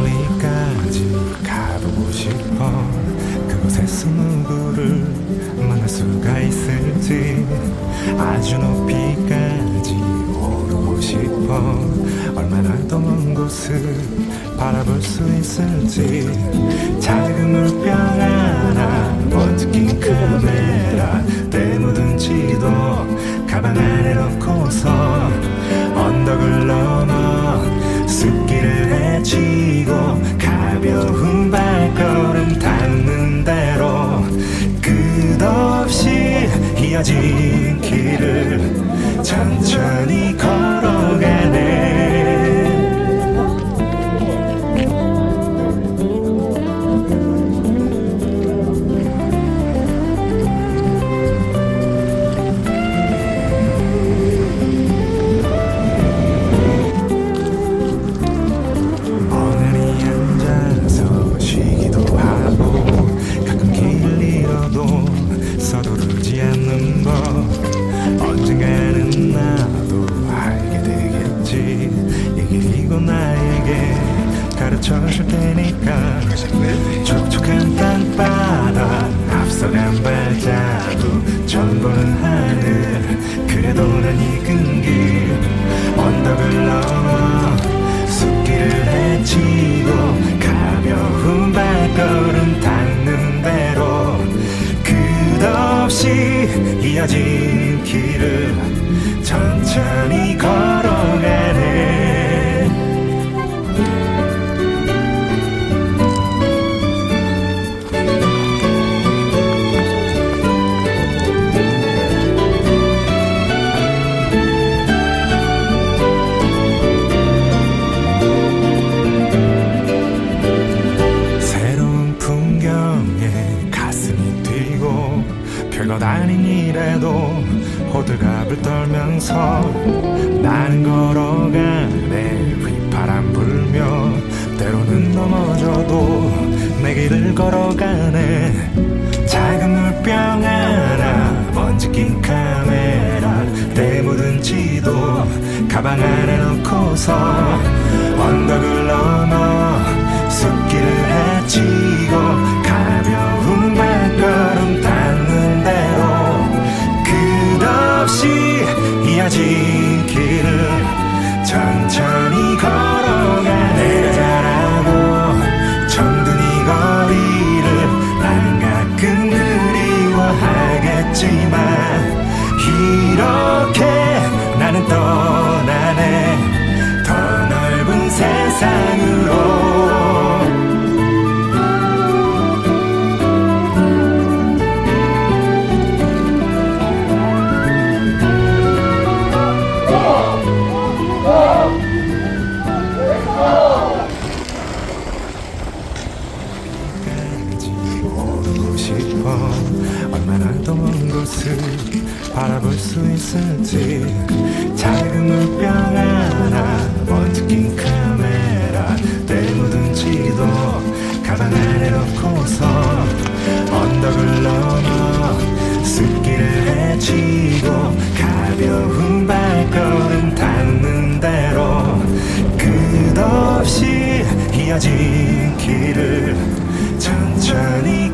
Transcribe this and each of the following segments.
멀리까지 가보고 싶어. 그곳에서 누구를 만날 수가 있을지. 아주 높이까지 오르고 싶어. 얼마나 더 먼 곳을 바라볼 수 있을지. 작은 물병 하나 번뜩인 카메라 때 묻은 지도 가방 안에 넣고서 이어진 길을 이어 떨면서 나는 걸어가네. 휘파람 불며 때로는 넘어져도 내 길을 걸어가네. 작은 물병 하나 먼지 낀 카메라 때 묻은 지도 가방 안에 넣고서 언덕을 넘어 숲길을 헤치 먼 곳을 바라볼 수 있을지. 작은 물병 하나 낀 카메라 때 묻은 지도 가방 안에 넣고서 언덕을 넘어 숲길을 헤치고 가벼운 발걸음 닿는 대로 끝없이 이어진 길을 천천히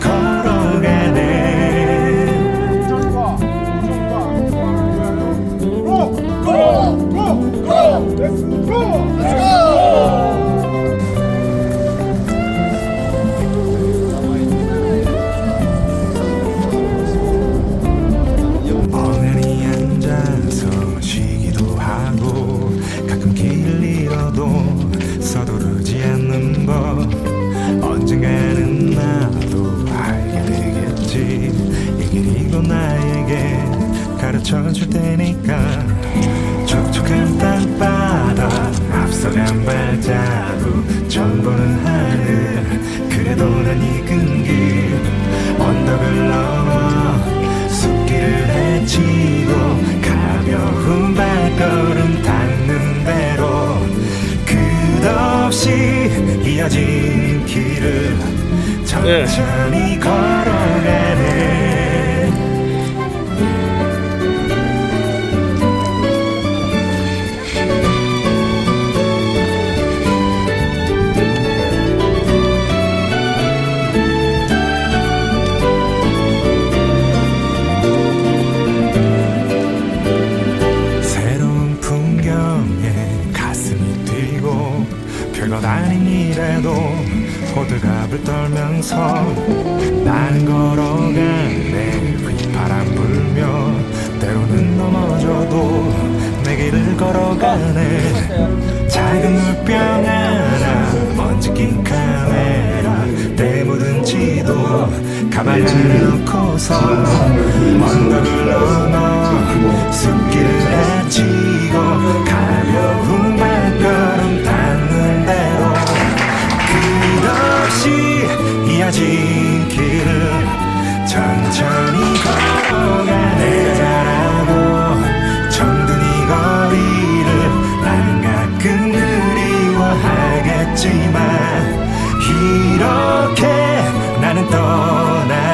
가르쳐줄 테니까 촉촉한 땅바닥 앞서간 발자국 전 보는 하늘. 그래도 난 익은 길 언덕을 넘어 숲길을 헤치고 가벼운 발걸음 닿는 대로 끝없이 이어진 길을 천천히 걸어가네 앞에서 나는 걸어가네 휘파람 불며 때로는 넘어져도 내 길을 걸어가네. 작은 물병 하나 먼지 낀 카메라 때 묻은 지도 가방에 넣고서 언덕을 넘어 숲길을 헤치 없이 이어진 길을 천천히 걸어가 내가 잘하고 정든 이 거리를 난 가끔 그리워하겠지만 이렇게 나는 떠나